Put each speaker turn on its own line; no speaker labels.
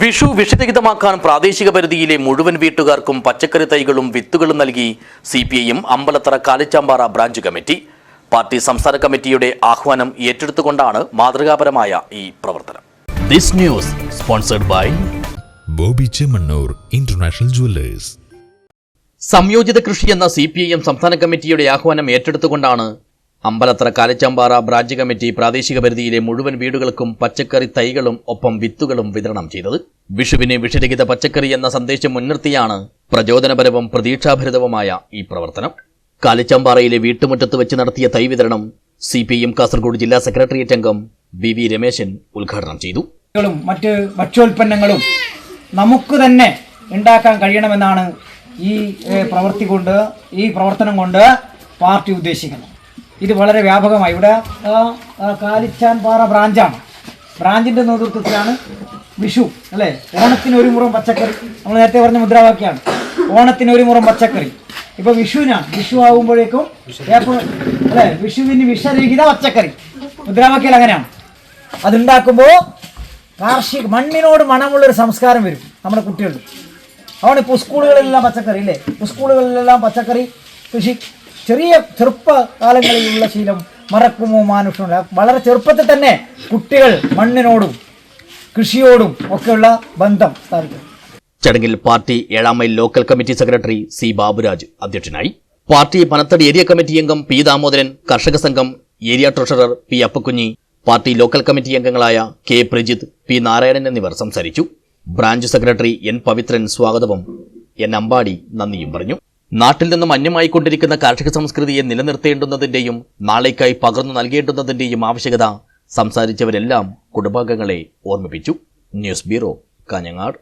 വിഷു വിഷരഹിതമാക്കാൻ പ്രാദേശിക പരിധിയിലെ മുഴുവൻ വീട്ടുകാർക്കും പച്ചക്കറി തൈകളും വിത്തുകളും നൽകി C P I M Ambalathara Kalichampara branch committee. Party സംസ്ഥാന കമ്മിറ്റിയുടെ ആഹ്വാനം ഏറ്റെടുത്തുകൊണ്ടാണ് മാതൃകാപരമായ ഈ പ്രവർത്തനം. This news sponsored by
Boby Chemmanur international jewellers.
സംയോജിത കൃഷി എന്ന സി പി ഐ എം സംസ്ഥാന കമ്മിറ്റിയുടെ ആഹ്വാനം ഏറ്റെടുത്തുകൊണ്ടാണ് അമ്പലത്തറ കാലിച്ചമ്പാറ ബ്രാഞ്ച് കമ്മിറ്റി പ്രാദേശിക പരിധിയിലെ മുഴുവൻ വീടുകൾക്കും പച്ചക്കറി തൈകളും ഒപ്പം വിത്തുകളും വിതരണം ചെയ്തത്. വിഷുവിനെ വിഷരഹിത പച്ചക്കറി എന്ന സന്ദേശം മുൻനിർത്തിയാണ് പ്രചോദനപരവും പ്രതീക്ഷാഭരിതവുമായ ഈ പ്രവർത്തനം. കാലിച്ചമ്പാറയിലെ വീട്ടുമുറ്റത്ത് വെച്ച് നടത്തിയ തൈ വിതരണം സി പി എം കാസർഗോഡ് ജില്ലാ സെക്രട്ടേറിയറ്റ് അംഗം വി വി രമേശൻ ഉദ്ഘാടനം ചെയ്തു ും.
മറ്റ് ഭക്ഷ്യോൽപ്പന്നങ്ങളും നമുക്ക് തന്നെ ഉണ്ടാക്കാൻ കഴിയണമെന്നാണ് ഈ പ്രവർത്തി കൊണ്ട് ഈ പ്രവർത്തനം കൊണ്ട് പാർട്ടി ഉദ്ദേശിക്കുന്നത്. ഇത് വളരെ വ്യാപകമായി. ഇവിടെ കാലിച്ചാൻ പാറ ബ്രാഞ്ചാണ്. ബ്രാഞ്ചിന്റെ നേതൃത്വത്തിലാണ് വിഷു അല്ലേ? ഓണത്തിന് ഒരു മുറം പച്ചക്കറി. നമ്മൾ നേരത്തെ പറഞ്ഞ മുദ്രാവാക്യമാണ്. ഓണത്തിന് ഒരു മുറം പച്ചക്കറി. ഇപ്പൊ വിഷുവിനാണ് വിഷു ആകുമ്പോഴേക്കും അല്ലേ? വിഷുവിന് വിഷരഹിത പച്ചക്കറി. മുദ്രാവാക്യം അങ്ങനെയാണ്. അതുണ്ടാക്കുമ്പോൾ കാർഷിക മണ്ണിനോട് മണമുള്ള ഒരു സംസ്കാരം വരും നമ്മുടെ കുട്ടികളിൽ അതുകൊണ്ട് ഇപ്പോൾ സ്കൂളുകളിലെല്ലാം പച്ചക്കറി അല്ലേ സ്കൂളുകളിലെല്ലാം പച്ചക്കറി കൃഷി ചെറിയ ചെറുപ്പ കാലങ്ങളിലുള്ള ശീലം മറക്കുമോ മാനുഷമുണ്ട് വളരെ ചെറുപ്പത്തിൽ തന്നെ കുട്ടികൾ മണ്ണിനോടും കൃഷിയോടും ഒക്കെയുള്ള ബന്ധം സ്ഥാപിക്കും.
ചടങ്ങിൽ പാർട്ടി ഏഴാം mile local committee secretary C Baburaj അധ്യക്ഷനായി. പാർട്ടി പനത്തടി ഏരിയ കമ്മിറ്റി അംഗം പി ദാമോദരൻ കർഷക സംഘം area treasurer P Appakunhi party local committee അംഗങ്ങളായ കെ പ്രജിത് പി നാരായണൻ എന്നിവർ സംസാരിച്ചു. ബ്രാഞ്ച് സെക്രട്ടറി എൻ പവിത്രൻ സ്വാഗതവും എൻ അമ്പാടി നന്ദിയും പറഞ്ഞു. നാട്ടിൽ നിന്നും അന്യമായിക്കൊണ്ടിരിക്കുന്ന കാർഷിക സംസ്കൃതിയെ നിലനിർത്തേണ്ടുന്നതിന്റെയും നാളേക്കായി പകർന്നു നൽകേണ്ടുന്നതിന്റെയും ആവശ്യകത സംസാരിച്ചവരെല്ലാം കുടുംബാംഗങ്ങളെ ഓർമ്മിപ്പിച്ചു. News bureau Kanhangad.